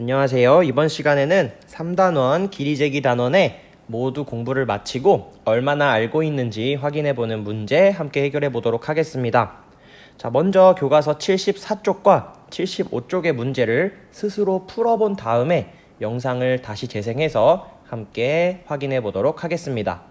안녕하세요. 이번 시간에는 3단원 길이재기 단원에 모두 공부를 마치고 얼마나 알고 있는지 확인해 보는 문제 함께 해결해 보도록 하겠습니다. 자, 먼저 교과서 74쪽과 75쪽의 문제를 스스로 풀어본 다음에 영상을 다시 재생해서 함께 확인해 보도록 하겠습니다.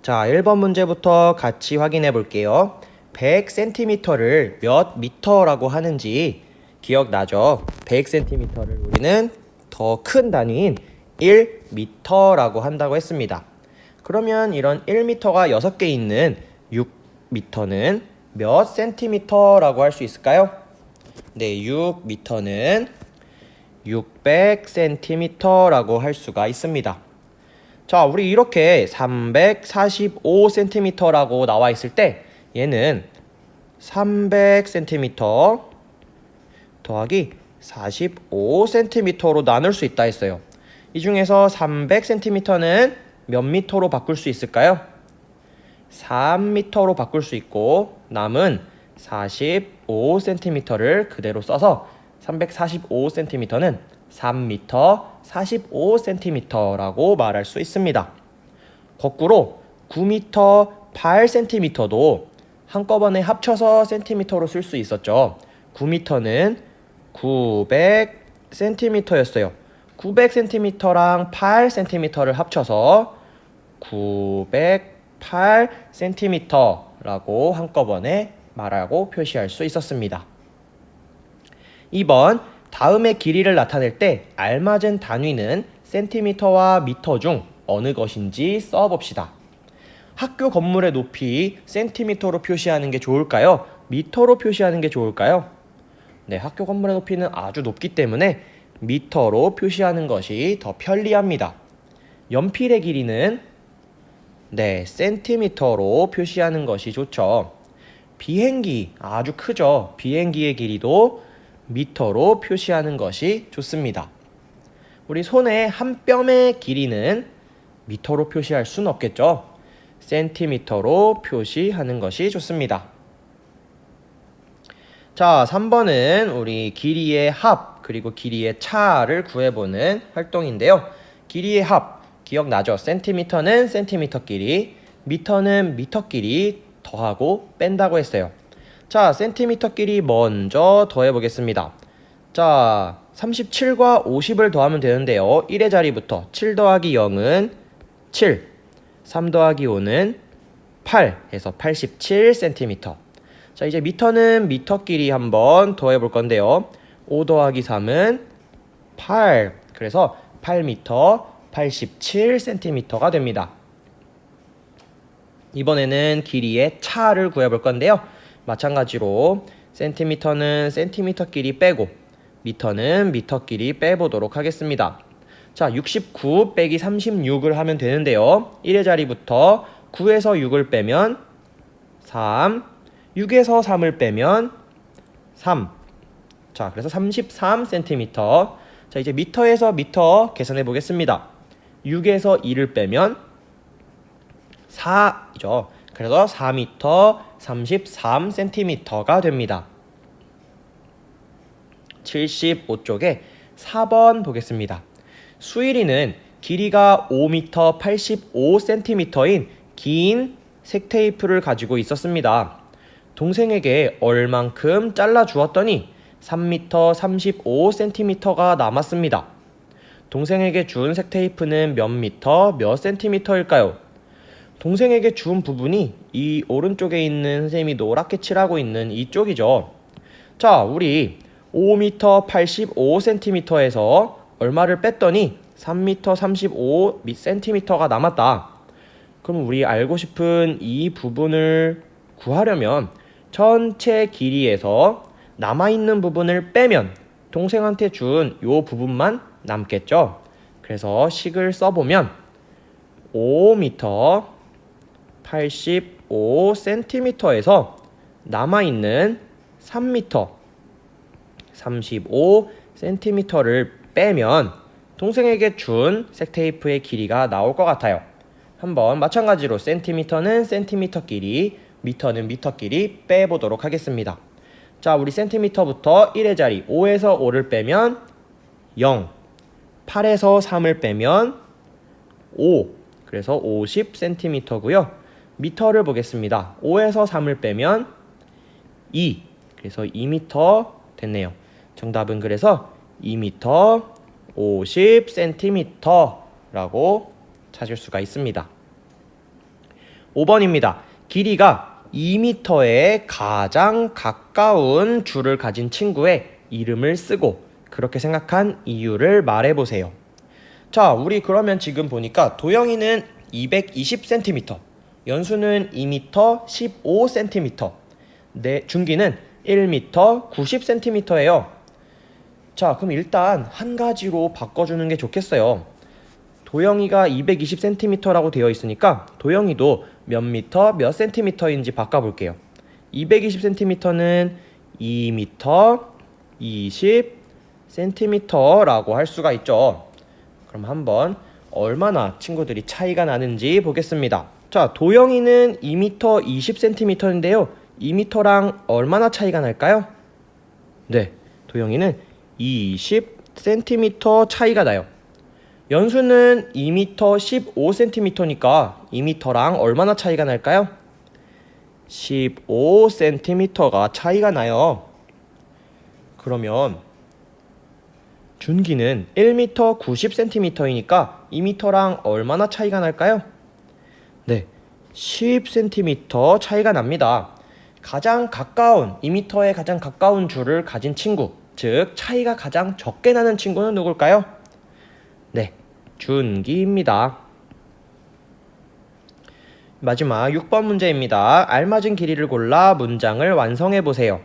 자, 1번 문제부터 같이 확인해 볼게요. 100cm를 몇 미터라고 하는지 기억나죠? 100cm를 우리는 더 큰 단위인 1미터라고 한다고 했습니다. 그러면 이런 1미터가 6개 있는 6미터는 몇 센티미터라고 할 수 있을까요? 네, 6미터는 600cm라고 할 수가 있습니다. 자, 우리 이렇게 345cm라고 나와 있을 때 얘는 300cm 더하기 45cm로 나눌 수 있다 했어요. 이 중에서 300cm는 몇 미터로 바꿀 수 있을까요? 3미터로 바꿀 수 있고 남은 45cm를 그대로 써서 345cm는 3m 45cm라고 말할 수 있습니다. 거꾸로 9m 8cm도 한꺼번에 합쳐서 cm로 쓸 수 있었죠. 9m는 900cm였어요. 900cm랑 8cm를 합쳐서 908cm라고 한꺼번에 말하고 표시할 수 있었습니다. 2번 다음의 길이를 나타낼 때 알맞은 단위는 센티미터와 미터 중 어느 것인지 써봅시다. 학교 건물의 높이 센티미터로 표시하는 게 좋을까요? 미터로 표시하는 게 좋을까요? 네, 학교 건물의 높이는 아주 높기 때문에 미터로 표시하는 것이 더 편리합니다. 연필의 길이는 네, 센티미터로 표시하는 것이 좋죠. 비행기 아주 크죠. 비행기의 길이도 미터로 표시하는 것이 좋습니다. 우리 손의 한 뼘의 길이는 미터로 표시할 수는 없겠죠. 센티미터로 표시하는 것이 좋습니다. 자, 3번은 우리 길이의 합 그리고 길이의 차를 구해보는 활동인데요. 길이의 합 기억나죠? 센티미터는 센티미터 길이, 미터는 미터 길이 더하고 뺀다고 했어요. 자, 센티미터 길이 먼저 더해보겠습니다. 자, 37과 50을 더하면 되는데요. 1의 자리부터 7 더하기 0은 7, 3 더하기 5는 8 해서 87cm. 자, 이제 미터는 미터 길이 한번 더해 볼 건데요. 5 더하기 3은 8. 그래서 8m 87cm가 됩니다. 이번에는 길이의 차를 구해 볼 건데요. 마찬가지로 센티미터는 센티미터 길이 빼고 미터는 미터 길이 빼보도록 하겠습니다. 자, 69 빼기 36을 하면 되는데요. 1의 자리부터 9에서 6을 빼면 3, 6에서 3을 빼면 3. 자, 그래서 33cm. 자, 이제 미터에서 미터 계산해 보겠습니다. 6에서 2를 빼면 4이죠. 그래서 4m 33cm가 됩니다. 75쪽에 4번 보겠습니다. 수일이는 길이가 5m 85cm인 긴 색테이프를 가지고 있었습니다. 동생에게 얼만큼 잘라 주었더니 3m 35cm가 남았습니다. 동생에게 준 색테이프는 몇 미터, 몇 센티미터일까요? 동생에게 준 부분이 이 오른쪽에 있는 선생님이 노랗게 칠하고 있는 이쪽이죠. 자, 우리 5m 85cm에서 얼마를 뺐더니 3m 35cm가 남았다. 그럼 우리 알고 싶은 이 부분을 구하려면 전체 길이에서 남아있는 부분을 빼면 동생한테 준 요 부분만 남겠죠. 그래서 식을 써보면 5m 85cm에서 남아있는 3m 35cm를 빼면 동생에게 준 색테이프의 길이가 나올 것 같아요. 한번 마찬가지로 센티미터는 센티미터 길이, 미터는 미터 길이 빼보도록 하겠습니다. 자, 우리 센티미터부터 1의 자리 5에서 5를 빼면 0. 8에서 3을 빼면 5. 그래서 50cm고요. 미터를 보겠습니다. 5에서 3을 빼면 2. 그래서 2m 됐네요. 정답은 그래서 2m 50cm라고 찾을 수가 있습니다. 5번입니다. 길이가 2m에 가장 가까운 줄을 가진 친구의 이름을 쓰고 그렇게 생각한 이유를 말해 보세요. 자, 우리 그러면 지금 보니까 도영이는 220cm, 연수는 2m 15cm, 네, 준기는 1m 90cm예요. 자, 그럼 일단 한 가지로 바꿔주는 게 좋겠어요. 도영이가 220cm라고 되어 있으니까 도영이도 몇 미터 몇 센티미터인지 바꿔볼게요. 220cm는 2m 20cm라고 할 수가 있죠. 그럼 한번 얼마나 친구들이 차이가 나는지 보겠습니다. 자, 도영이는 2m 20cm인데요. 2m랑 얼마나 차이가 날까요? 네, 도영이는 20cm 차이가 나요. 연수는 2m 15cm니까 2m랑 얼마나 차이가 날까요? 15cm가 차이가 나요. 그러면 준기는 1m 90cm이니까 2m랑 얼마나 차이가 날까요? 네, 10cm 차이가 납니다. 가장 가까운 2m에 가장 가까운 줄을 가진 친구, 즉 차이가 가장 적게 나는 친구는 누굴까요? 네, 준기입니다. 마지막 6번 문제입니다. 알맞은 길이를 골라 문장을 완성해 보세요.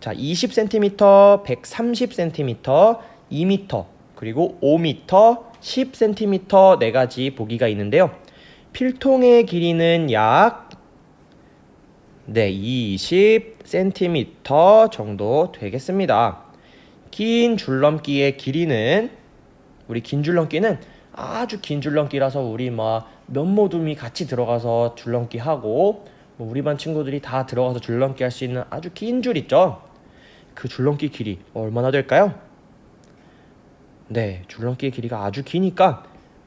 자, 20cm, 130cm, 2m, 그리고 5m, 10cm 네 가지 보기가 있는데요. 필통의 길이는 약 네, 20cm 정도 되겠습니다. 긴 줄넘기의 길이는 우리 긴 줄넘기는 아주 긴 줄넘기라서 우리 막 면모둠이 같이 들어가서 줄넘기 하고 뭐 우리 반 친구들이 다 들어가서 줄넘기 할 수 있는 아주 긴 줄 있죠. 그 줄넘기 길이 얼마나 될까요? 네, 줄넘기의 길이가 아주 기니까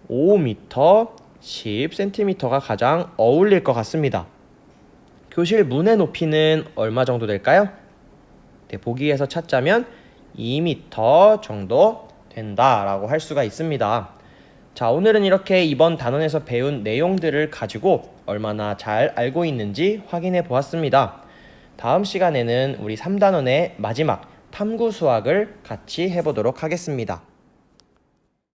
5m 10cm가 가장 어울릴 것 같습니다. 교실 문의 높이는 얼마 정도 될까요? 네, 보기에서 찾자면 2m 정도 된다라고 할 수가 있습니다. 자, 오늘은 이렇게 이번 단원에서 배운 내용들을 가지고 얼마나 잘 알고 있는지 확인해 보았습니다. 다음 시간에는 우리 3단원의 마지막 탐구 수학을 같이 해보도록 하겠습니다.